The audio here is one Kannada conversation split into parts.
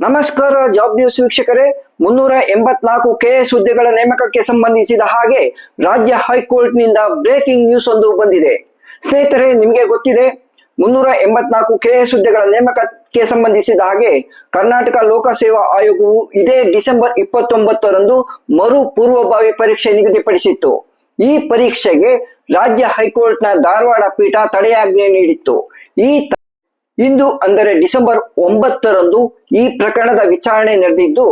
ನಮಸ್ಕಾರ ಜಾಬ್ ನ್ಯೂಸ್ ವೀಕ್ಷಕರೇ. ಮುನ್ನೂರ ಎಂಬತ್ನಾಲ್ಕು ಕೆಎಸ್ ಹುದ್ದೆಗಳ ನೇಮಕಕ್ಕೆ ಸಂಬಂಧಿಸಿದ ಹಾಗೆ ರಾಜ್ಯ ಹೈಕೋರ್ಟ್ನಿಂದ ಬ್ರೇಕಿಂಗ್ ನ್ಯೂಸ್ ಒಂದು ಬಂದಿದೆ. ಸ್ನೇಹಿತರೆ, ನಿಮಗೆ ಗೊತ್ತಿದೆ, ಮುನ್ನೂರ ಎಂಬತ್ನಾಲ್ಕು ಕೆಎಸ್ ಹುದ್ದೆಗಳ ನೇಮಕಕ್ಕೆ ಸಂಬಂಧಿಸಿದ ಹಾಗೆ ಕರ್ನಾಟಕ ಲೋಕಸೇವಾ ಆಯೋಗವು ಇದೇ ಡಿಸೆಂಬರ್ ಇಪ್ಪತ್ತೊಂಬತ್ತರಂದು ಮರು ಪೂರ್ವಭಾವಿ ಪರೀಕ್ಷೆ ನಿಗದಿಪಡಿಸಿತ್ತು. ಈ ಪರೀಕ್ಷೆಗೆ ರಾಜ್ಯ ಹೈಕೋರ್ಟ್ನ ಧಾರವಾಡ ಪೀಠ ತಡೆಯಾಜ್ಞೆ ನೀಡಿತ್ತು. ಈ ಇಂದು ಅಂದರೆ ಡಿಸೆಂಬರ್ ಒಂಬತ್ತರಂದು ಈ ಪ್ರಕರಣದ ವಿಚಾರಣೆ ನಡೆದಿದ್ದು,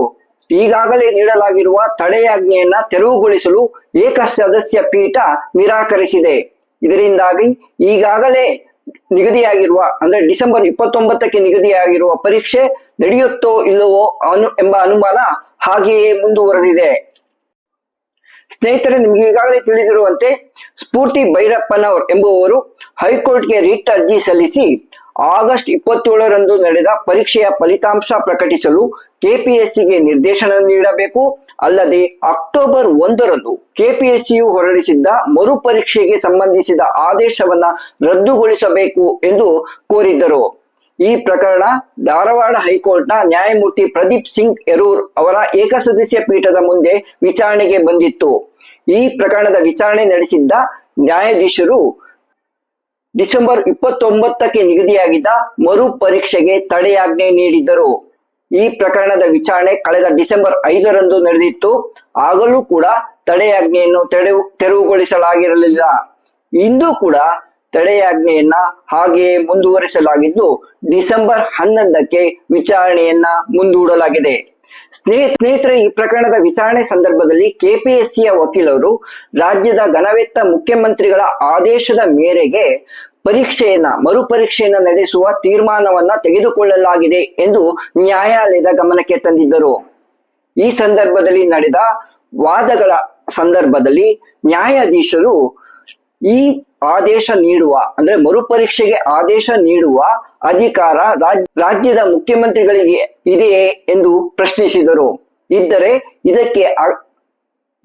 ಈಗಾಗಲೇ ನೀಡಲಾಗಿರುವ ತಡೆಯಾಜ್ಞೆಯನ್ನ ತೆರವುಗೊಳಿಸಲು ಏಕ ಸದಸ್ಯ ಪೀಠ ನಿರಾಕರಿಸಿದೆ. ಇದರಿಂದಾಗಿ ಈಗಾಗಲೇ ನಿಗದಿಯಾಗಿರುವ ಅಂದ್ರೆ ಡಿಸೆಂಬರ್ ಇಪ್ಪತ್ತೊಂಬತ್ತಕ್ಕೆ ನಿಗದಿಯಾಗಿರುವ ಪರೀಕ್ಷೆ ನಡೆಯುತ್ತೋ ಇಲ್ಲವೋ ಅನು, ಎಂಬ ಅನುಮಾನ ಹಾಗೆಯೇ ಮುಂದುವರೆದಿದೆ. ಸ್ನೇಹಿತರೆ, ನಿಮ್ಗೆ ಈಗಾಗಲೇ ತಿಳಿದಿರುವಂತೆ ಸ್ಫೂರ್ತಿ ಭೈರಪ್ಪನವರ್ ಎಂಬುವವರು ಹೈಕೋರ್ಟ್ಗೆ ರಿಟ್ ಅರ್ಜಿ ಸಲ್ಲಿಸಿ ಆಗಸ್ಟ್ ಇಪ್ಪತ್ತೇಳರಂದು ನಡೆದ ಪರೀಕ್ಷೆಯ ಫಲಿತಾಂಶ ಪ್ರಕಟಿಸಲು ಕೆಪಿಎಸ್ಸಿಗೆ ನಿರ್ದೇಶನ ನೀಡಬೇಕು. ಅಲ್ಲದೆ ಅಕ್ಟೋಬರ್ ಒಂದರಂದು ಕೆಪಿಎಸ್ಸಿಯು ಹೊರಡಿಸಿದ್ದ ಮರು ಪರೀಕ್ಷೆಗೆ ಸಂಬಂಧಿಸಿದ ಆದೇಶವನ್ನ ರದ್ದುಗೊಳಿಸಬೇಕು ಎಂದು ಕೋರಿದ್ದರು. ಈ ಪ್ರಕರಣ ಧಾರವಾಡ ಹೈಕೋರ್ಟ್ನ ನ್ಯಾಯಮೂರ್ತಿ ಪ್ರದೀಪ್ ಸಿಂಗ್ ಯರೂರ್ ಅವರ ಏಕಸದಸ್ಯ ಪೀಠದ ಮುಂದೆ ವಿಚಾರಣೆಗೆ ಬಂದಿತ್ತು. ಈ ಪ್ರಕರಣದ ವಿಚಾರಣೆ ನಡೆಸಿದ್ದ ನ್ಯಾಯಾಧೀಶರು ಡಿಸೆಂಬರ್ ಇಪ್ಪತ್ತೊಂಬತ್ತಕ್ಕೆ ನಿಗದಿಯಾಗಿದ್ದ ಮರು ಪರೀಕ್ಷೆಗೆ ತಡೆಯಾಜ್ಞೆ ನೀಡಿದ್ದರು. ಈ ಪ್ರಕರಣದ ವಿಚಾರಣೆ ಕಳೆದ ಡಿಸೆಂಬರ್ ಐದರಂದು ನಡೆದಿತ್ತು. ಆಗಲೂ ಕೂಡ ತಡೆಯಾಜ್ಞೆಯನ್ನು ತೆರವು ತೆರವುಗೊಳಿಸಲಾಗಿರಲಿಲ್ಲ. ಇಂದು ಕೂಡ ತಡೆಯಾಜ್ಞೆಯನ್ನ ಹಾಗೆಯೇ ಮುಂದುವರಿಸಲಾಗಿದ್ದು, ಡಿಸೆಂಬರ್ ಹನ್ನೊಂದಕ್ಕೆ ವಿಚಾರಣೆಯನ್ನ ಮುಂದೂಡಲಾಗಿದೆ. ಸ್ನೇಹಿತರೆ, ಈ ಪ್ರಕರಣದ ವಿಚಾರಣೆ ಸಂದರ್ಭದಲ್ಲಿ ಕೆಪಿಎಸ್ಸಿಯ ವಕೀಲರು ರಾಜ್ಯದ ಘನವೆತ್ತ ಮುಖ್ಯಮಂತ್ರಿಗಳ ಆದೇಶದ ಮೇರೆಗೆ ಪರೀಕ್ಷೆಯನ್ನ, ಮರುಪರೀಕ್ಷೆಯನ್ನ ನಡೆಸುವ ತೀರ್ಮಾನವನ್ನ ತೆಗೆದುಕೊಳ್ಳಲಾಗಿದೆ ಎಂದು ನ್ಯಾಯಾಲಯದ ಗಮನಕ್ಕೆ ತಂದಿದ್ದರು. ಈ ಸಂದರ್ಭದಲ್ಲಿ ನಡೆದ ವಾದಗಳ ಸಂದರ್ಭದಲ್ಲಿ ನ್ಯಾಯಾಧೀಶರು ಈ ಆದೇಶ ನೀಡುವ, ಅಂದ್ರೆ ಮರುಪರೀಕ್ಷೆಗೆ ಆದೇಶ ನೀಡುವ ಅಧಿಕಾರ ರಾಜ್- ರಾಜ್ಯದ ಮುಖ್ಯಮಂತ್ರಿಗಳಿಗೆ ಇದೆಯೇ ಎಂದು ಪ್ರಶ್ನಿಸಿದರು. ಇದ್ದರೆ ಇದಕ್ಕೆ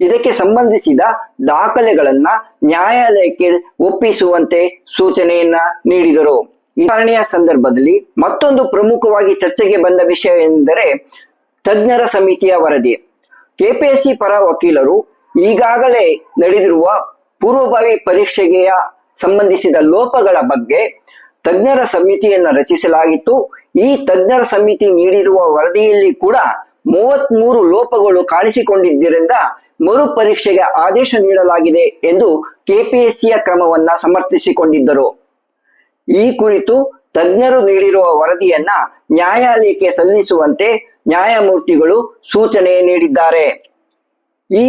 ಇದಕ್ಕೆ ಸಂಬಂಧಿಸಿದ ದಾಖಲೆಗಳನ್ನ ನ್ಯಾಯಾಲಯಕ್ಕೆ ಒಪ್ಪಿಸುವಂತೆ ಸೂಚನೆಯನ್ನ ನೀಡಿದರು. ವಿಚಾರಣೆಯ ಸಂದರ್ಭದಲ್ಲಿ ಮತ್ತೊಂದು ಪ್ರಮುಖವಾಗಿ ಚರ್ಚೆಗೆ ಬಂದ ವಿಷಯ ಎಂದರೆ ತಜ್ಞರ ಸಮಿತಿಯ ವರದಿ. ಕೆಪಿಎಸ್ಸಿ ಪರ ವಕೀಲರು ಈಗಾಗಲೇ ನಡೆದಿರುವ ಪೂರ್ವಭಾವಿ ಪರೀಕ್ಷೆಗೆ ಸಂಬಂಧಿಸಿದ ಲೋಪಗಳ ಬಗ್ಗೆ ತಜ್ಞರ ಸಮಿತಿಯನ್ನು ರಚಿಸಲಾಗಿತ್ತು. ಈ ತಜ್ಞರ ಸಮಿತಿ ನೀಡಿರುವ ವರದಿಯಲ್ಲಿ ಕೂಡ ಮೂವತ್ಮೂರು ಲೋಪಗಳು ಕಾಣಿಸಿಕೊಂಡಿದ್ದರಿಂದ ಮರು ಪರೀಕ್ಷೆಗೆ ಆದೇಶ ನೀಡಲಾಗಿದೆ ಎಂದು ಕೆಪಿಎಸ್ಸಿಯ ಕ್ರಮವನ್ನ ಸಮರ್ಥಿಸಿಕೊಂಡಿದ್ದರು. ಈ ಕುರಿತು ತಜ್ಞರು ನೀಡಿರುವ ವರದಿಯನ್ನ ನ್ಯಾಯಾಲಯಕ್ಕೆ ಸಲ್ಲಿಸುವಂತೆ ನ್ಯಾಯಮೂರ್ತಿಗಳು ಸೂಚನೆ ನೀಡಿದ್ದಾರೆ. ಈ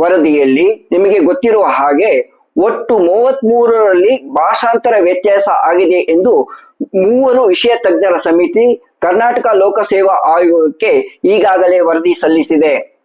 ವರದಿಯಲ್ಲಿ ನಿಮಗೆ ಗೊತ್ತಿರುವ ಹಾಗೆ ಒಟ್ಟು ಮೂವತ್ತ್ ಮೂರರಲ್ಲಿ ಭಾಷಾಂತರ ವ್ಯತ್ಯಾಸ ಆಗಿದೆ ಎಂದು ಮೂವರು ವಿಷಯ ತಜ್ಞರ ಸಮಿತಿ ಕರ್ನಾಟಕ ಲೋಕಸೇವಾ ಆಯೋಗಕ್ಕೆ ಈಗಾಗಲೇ ವರದಿ ಸಲ್ಲಿಸಿದೆ.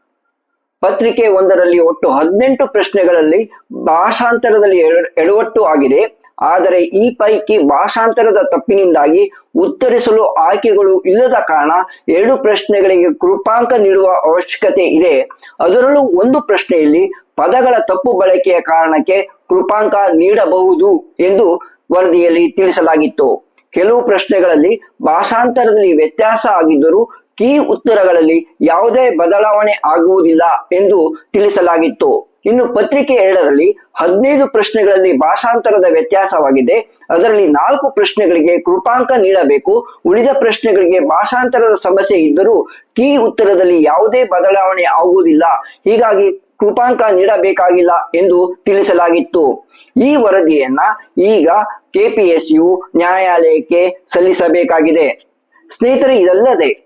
ಪತ್ರಿಕೆ ಒಂದರಲ್ಲಿ ಒಟ್ಟು ಹದಿನೆಂಟು ಪ್ರಶ್ನೆಗಳಲ್ಲಿ ಭಾಷಾಂತರದಲ್ಲಿ ಎಡ- ಎಡವಟ್ಟು ಆಗಿದೆ. ಆದರೆ ಈ ಪೈಕಿ ಭಾಷಾಂತರದ ತಪ್ಪಿನಿಂದಾಗಿ ಉತ್ತರಿಸಲು ಆಯ್ಕೆಗಳು ಇಲ್ಲದ ಕಾರಣ ಎರಡು ಪ್ರಶ್ನೆಗಳಿಗೆ ಕೃಪಾಂಕ ನೀಡುವ ಅವಶ್ಯಕತೆ ಇದೆ. ಅದರಲ್ಲೂ ಒಂದು ಪ್ರಶ್ನೆಯಲ್ಲಿ ಪದಗಳ ತಪ್ಪು ಬಳಕೆಯ ಕಾರಣಕ್ಕೆ ಕೃಪಾಂಕ ನೀಡಬಹುದು ಎಂದು ವರದಿಯಲ್ಲಿ ತಿಳಿಸಲಾಗಿತ್ತು. ಕೆಲವು ಪ್ರಶ್ನೆಗಳಲ್ಲಿ ಭಾಷಾಂತರದಲ್ಲಿ ವ್ಯತ್ಯಾಸ ಆಗಿದ್ದರೂ ಕೀ ಉತ್ತರಗಳಲ್ಲಿ ಯಾವುದೇ ಬದಲಾವಣೆ ಆಗುವುದಿಲ್ಲ ಎಂದು ತಿಳಿಸಲಾಗಿತ್ತು. ಇನ್ನು ಪತ್ರಿಕೆ ಎರಡರಲ್ಲಿ ಹದಿನೈದು ಪ್ರಶ್ನೆಗಳಲ್ಲಿ ಭಾಷಾಂತರದ ವ್ಯತ್ಯಾಸವಾಗಿದೆ. ಅದರಲ್ಲಿ ನಾಲ್ಕು ಪ್ರಶ್ನೆಗಳಿಗೆ ಕೃಪಾಂಕ ನೀಡಬೇಕು. ಉಳಿದ ಪ್ರಶ್ನೆಗಳಿಗೆ ಭಾಷಾಂತರದ ಸಮಸ್ಯೆ ಇದ್ದರೂ ಕೀ ಉತ್ತರದಲ್ಲಿ ಯಾವುದೇ ಬದಲಾವಣೆ ಆಗುವುದಿಲ್ಲ. ಹೀಗಾಗಿ ಕೃಪಾಂಕ ನೀಡಬೇಕಾಗಿಲ್ಲ ಎಂದು ತಿಳಿಸಲಾಗಿತ್ತು. ಈ ವರದಿಯನ್ನ ಈಗ ಕೆಪಿಎಸ್ಯು ನ್ಯಾಯಾಲಯಕ್ಕೆ ಸಲ್ಲಿಸಬೇಕಾಗಿದೆ. ಸ್ನೇಹಿತರೆ, ಇದಲ್ಲದೆ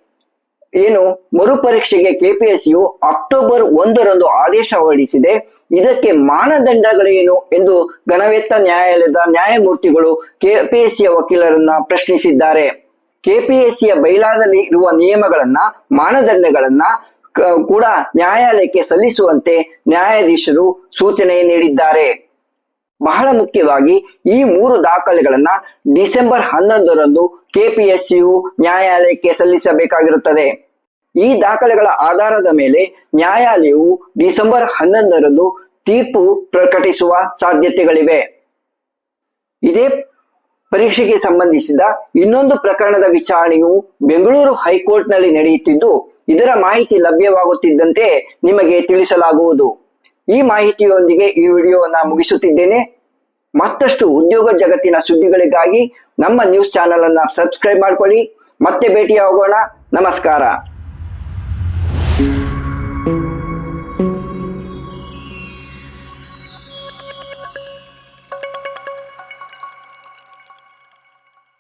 ಏನು ಮರುಪರೀಕ್ಷೆಗೆ ಕೆಪಿಎಸ್ಸಿಯು ಅಕ್ಟೋಬರ್ ಒಂದರಂದು ಆದೇಶ ಹೊರಡಿಸಿದೆ. ಇದಕ್ಕೆ ಮಾನದಂಡಗಳೇನು ಎಂದು ಘನವೆತ್ತ ನ್ಯಾಯಾಲಯದ ನ್ಯಾಯಮೂರ್ತಿಗಳು ಕೆಪಿಎಸ್ಸಿಯ ವಕೀಲರನ್ನ ಪ್ರಶ್ನಿಸಿದ್ದಾರೆ. ಕೆಪಿಎಸ್ಸಿಯ ಬೈಲಾದಲ್ಲಿ ಇರುವ ನಿಯಮಗಳನ್ನ, ಮಾನದಂಡಗಳನ್ನ ಕೂಡ ನ್ಯಾಯಾಲಯಕ್ಕೆ ಸಲ್ಲಿಸುವಂತೆ ನ್ಯಾಯಾಧೀಶರು ಸೂಚನೆ ನೀಡಿದ್ದಾರೆ. ಬಹಳ ಮುಖ್ಯವಾಗಿ ಈ ಮೂರು ದಾಖಲೆಗಳನ್ನ ಡಿಸೆಂಬರ್ ಹನ್ನೊಂದರಂದು ಕೆಪಿಎಸ್ಸಿಯು ನ್ಯಾಯಾಲಯಕ್ಕೆ ಸಲ್ಲಿಸಬೇಕಾಗಿರುತ್ತದೆ. ಈ ದಾಖಲೆಗಳ ಆಧಾರದ ಮೇಲೆ ನ್ಯಾಯಾಲಯವು ಡಿಸೆಂಬರ್ ಹನ್ನೊಂದರಂದು ತೀರ್ಪು ಪ್ರಕಟಿಸುವ ಸಾಧ್ಯತೆಗಳಿವೆ. ಇದೇ ಪರೀಕ್ಷೆಗೆ ಸಂಬಂಧಿಸಿದ ಇನ್ನೊಂದು ಪ್ರಕರಣದ ವಿಚಾರಣೆಯು ಬೆಂಗಳೂರು ಹೈಕೋರ್ಟ್ನಲ್ಲಿ ನಡೆಯುತ್ತಿದ್ದು, ಇದರ ಮಾಹಿತಿ ಲಭ್ಯವಾಗುತ್ತಿದ್ದಂತೆ ನಿಮಗೆ ತಿಳಿಸಲಾಗುವುದು. ಈ ಮಾಹಿತಿಯೊಂದಿಗೆ ಈ ವಿಡಿಯೋವನ್ನ ಮುಗಿಸುತ್ತಿದ್ದೇನೆ. ಮತ್ತಷ್ಟು ಉದ್ಯೋಗ ಜಗತ್ತಿನ ಸುದ್ದಿಗಳಿಗಾಗಿ ನಮ್ಮ ನ್ಯೂಸ್ ಚಾನೆಲ್ ಅನ್ನ ಸಬ್ಸ್ಕ್ರೈಬ್ ಮಾಡ್ಕೊಳ್ಳಿ. ಮತ್ತೆ ಭೇಟಿಯಾಗೋಣ. ನಮಸ್ಕಾರ.